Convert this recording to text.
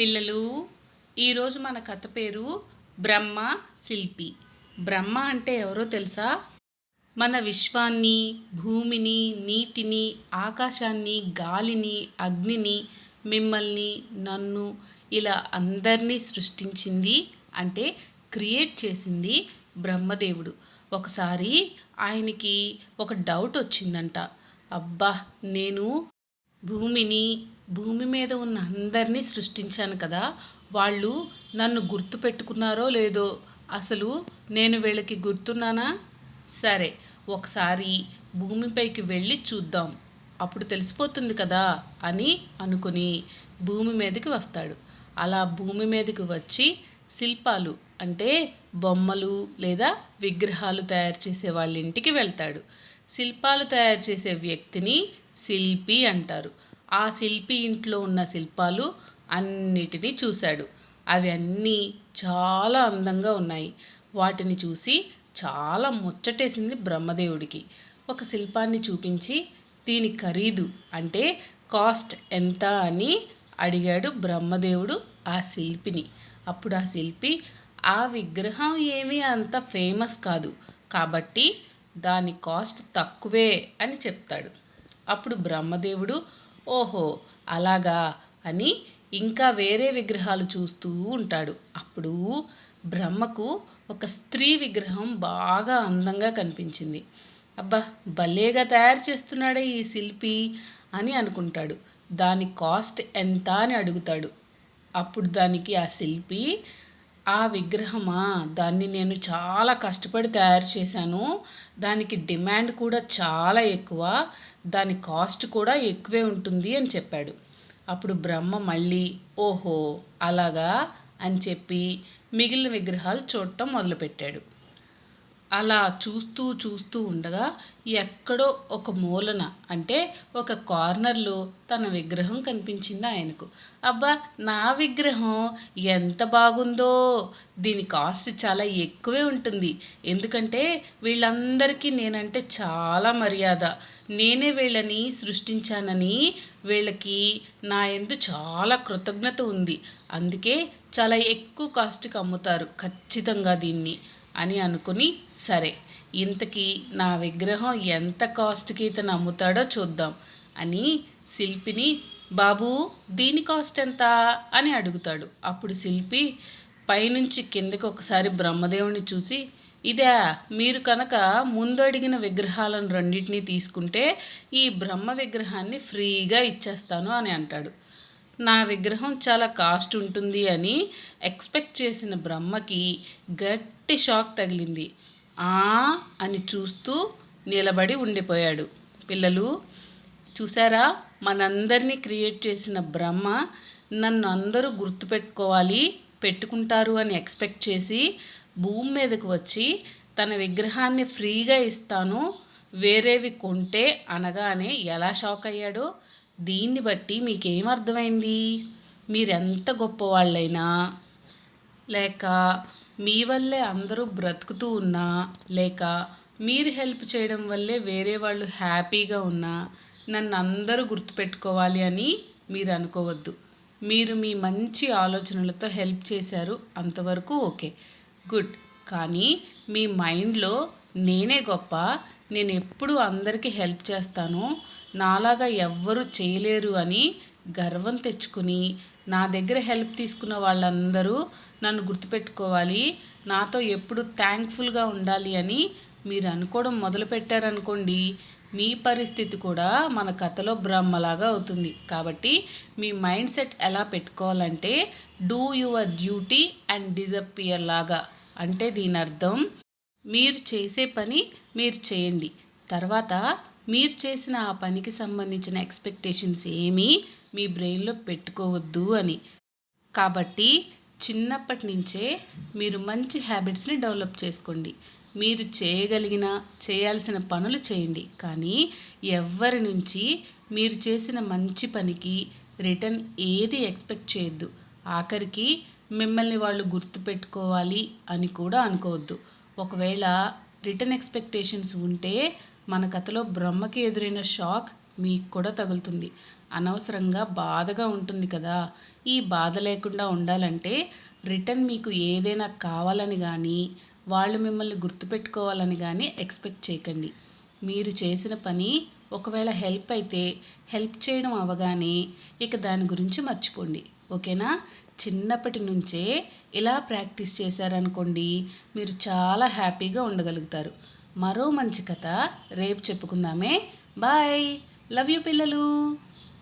పిల్లలు ఈరోజు మన కథ పేరు బ్రహ్మ శిల్పి. బ్రహ్మ అంటే ఎవరో తెలుసా? మన విశ్వాన్ని భూమిని నీటిని ఆకాశాన్ని గాలిని అగ్నిని మిమ్మల్ని నన్ను ఇలా అందరినీ సృష్టించింది అంటే క్రియేట్ చేసింది బ్రహ్మదేవుడు. ఒకసారి ఆయనకి ఒక డౌట్ వచ్చిందంట. అబ్బా నేను భూమిని భూమి మీద ఉన్న అందరినీ సృష్టించాను కదా. వాళ్ళు నన్ను గుర్తు పెట్టుకున్నారో లేదో అసలు నేను వీళ్ళకి గుర్తున్నానా? సరే ఒకసారి భూమిపైకి వెళ్ళి చూద్దాం. అప్పుడు తెలిసిపోతుంది కదా అని అనుకుని భూమి మీదకి వస్తాడు. అలా భూమి మీదకి వచ్చి శిల్పాలు అంటే బొమ్మలు లేదా విగ్రహాలు తయారు చేసే వాళ్ళ ఇంటికి వెళ్తాడు. శిల్పాలు తయారు చేసే వ్యక్తిని శిల్పి అంటారు. ఆ శిల్పి ఇంట్లో ఉన్న శిల్పాలు అన్నిటినీ చూశాడు. అవి అన్నీ చాలా అందంగా ఉన్నాయి. వాటిని చూసి చాలా ముచ్చటేసింది బ్రహ్మదేవుడికి. ఒక శిల్పాన్ని చూపించి దీని ఖరీదు అంటే కాస్ట్ ఎంత? అని అడిగాడు బ్రహ్మదేవుడు ఆ శిల్పిని. అప్పుడు ఆ శిల్పి ఆ విగ్రహం ఏమీ అంత ఫేమస్ కాదు. కాబట్టి దాని కాస్ట్ తక్కువే అని చెప్తాడు. అప్పుడు బ్రహ్మదేవుడు ఓహో అలాగా అని ఇంకా వేరే విగ్రహాలు చూస్తూ ఉంటాడు. అప్పుడు బ్రహ్మకు ఒక స్త్రీ విగ్రహం బాగా అందంగా కనిపించింది. అబ్బా భలేగా తయారు చేస్తున్నాడే ఈ శిల్పి అని అనుకుంటాడు. దాని కాస్ట్ ఎంత అని అడుగుతాడు. అప్పుడు దానికి ఆ శిల్పి ఆ విగ్రహమా? దాన్ని నేను చాలా కష్టపడి తయారు చేశాను. దానికి డిమాండ్ కూడా చాలా ఎక్కువ. దాని కాస్ట్ కూడా ఎక్కువే ఉంటుంది అని చెప్పాడు. అప్పుడు బ్రహ్మ మళ్ళీ ఓహో అలాగా? అని చెప్పి మిగిలిన విగ్రహాలు చూడటం మొదలుపెట్టాడు. అలా చూస్తూ చూస్తూ ఉండగా ఎక్కడో ఒక మూలన అంటే ఒక కార్నర్లో తన విగ్రహం కనిపించింది ఆయనకు. అబ్బా నా విగ్రహం ఎంత బాగుందో! దీని కాస్ట్ చాలా ఎక్కువే ఉంటుంది. ఎందుకంటే వీళ్ళందరికీ నేనంటే చాలా మర్యాద. నేనే వీళ్ళని సృష్టించానని వీళ్ళకి నా ఎందు చాలా కృతజ్ఞత ఉంది. అందుకే చాలా ఎక్కువ కాస్ట్కి అమ్ముతారు ఖచ్చితంగా దీన్ని. అని అనుకుని సరే ఇంతకీ నా విగ్రహం ఎంత కాస్ట్కి ఇతను అమ్ముతాడో చూద్దాం అని శిల్పిని బాబు దీని కాస్ట్ ఎంత? అని అడుగుతాడు. అప్పుడు శిల్పి పైనుంచి కిందకి ఒకసారి బ్రహ్మదేవుని చూసి ఇదే మీరు కనుక ముందు అడిగిన విగ్రహాలను రెండింటినీ తీసుకుంటే ఈ బ్రహ్మ విగ్రహాన్ని ఫ్రీగా ఇచ్చేస్తాను అని అంటాడు. నా విగ్రహం చాలా కాస్ట్ ఉంటుంది అని ఎక్స్పెక్ట్ చేసిన బ్రహ్మకి గట్టి షాక్ తగిలింది. ఆ అని చూస్తూ నిలబడి ఉండిపోయాడు. పిల్లలు చూసారా మనందరినీ క్రియేట్ చేసిన బ్రహ్మ నన్ను అందరూ గుర్తుపెట్టుకోవాలి పెట్టుకుంటారు అని ఎక్స్పెక్ట్ చేసి భూమి మీదకు వచ్చి తన విగ్రహాన్ని ఫ్రీగా ఇస్తాను వేరేవి కొంటే అనగానే ఎలా షాక్ అయ్యాడో? దీన్ని బట్టి మీకేం అర్థమైంది? మీరెంత గొప్పవాళ్ళైనా లేక మీ వల్లే అందరూ బ్రతుకుతూ ఉన్నా లేక మీరు హెల్ప్ చేయడం వల్లే వేరే వాళ్ళు హ్యాపీగా ఉన్నా నన్ను అందరూ గుర్తుపెట్టుకోవాలి అని మీరు అనుకోవద్దు మీరు మీ మంచి ఆలోచనలతో హెల్ప్ చేశారు అంతవరకు ఓకే. గుడ్. కానీ మీ మైండ్లో నేనే గొప్ప నేను ఎప్పుడు అందరికీ హెల్ప్ చేస్తాను నాలాగా ఎవ్వరూ చేయలేరు అని గర్వం తెచ్చుకుని నా దగ్గర హెల్ప్ తీసుకున్న వాళ్ళందరూ నన్ను గుర్తుపెట్టుకోవాలి నాతో ఎప్పుడు థ్యాంక్ఫుల్గా ఉండాలి అని మీరు అనుకోవడం మొదలుపెట్టారనుకోండి మీ పరిస్థితి కూడా మన కథలో బ్రహ్మలాగా అవుతుంది. కాబట్టి మీ మైండ్ సెట్ ఎలా పెట్టుకోవాలంటే do your duty and disappear లాగా. అంటే దీని అర్థం మీరు చేసే పని మీరు చేయండి. తర్వాత మీరు చేసిన ఆ పనికి సంబంధించిన ఎక్స్పెక్టేషన్స్ ఏమీ మీ బ్రెయిన్లో పెట్టుకోవద్దు అని. కాబట్టి చిన్నప్పటి నుంచే మీరు మంచి హ్యాబిట్స్ని డెవలప్ చేసుకోండి. మీరు చేయగలిగిన చేయాల్సిన పనులు చేయండి. కానీ ఎవరి నుంచి మీరు చేసిన మంచి పనికి రిటర్న్ ఏది ఎక్స్పెక్ట్ చేయొద్దు. ఆఖరికి మిమ్మల్ని వాళ్ళు గుర్తుపెట్టుకోవాలి అని కూడా అనుకోవద్దు. ఒకవేళ రిటర్న్ ఎక్స్పెక్టేషన్స్ ఉంటే మన కథలో బ్రహ్మకి ఎదురైన షాక్ మీకు కూడా తగులుతుంది. అనవసరంగా బాధగా ఉంటుంది కదా. ఈ బాధ లేకుండా ఉండాలంటే రిటర్న్ మీకు ఏదైనా కావాలని కానీ వాళ్ళు మిమ్మల్ని గుర్తుపెట్టుకోవాలని కానీ ఎక్స్పెక్ట్ చేయకండి. మీరు చేసిన పని ఒకవేళ హెల్ప్ అయితే హెల్ప్ చేయడం అవగానే ఇక దాని గురించి మర్చిపోండి. ఓకేనా? చిన్నప్పటి నుంచే ఇలా ప్రాక్టీస్ చేశారనుకోండి మీరు చాలా హ్యాపీగా ఉండగలుగుతారు. మరో మంచి కథ రేపు చెప్పుకుందామే. బాయ్. లవ్ యూ పిల్లలు.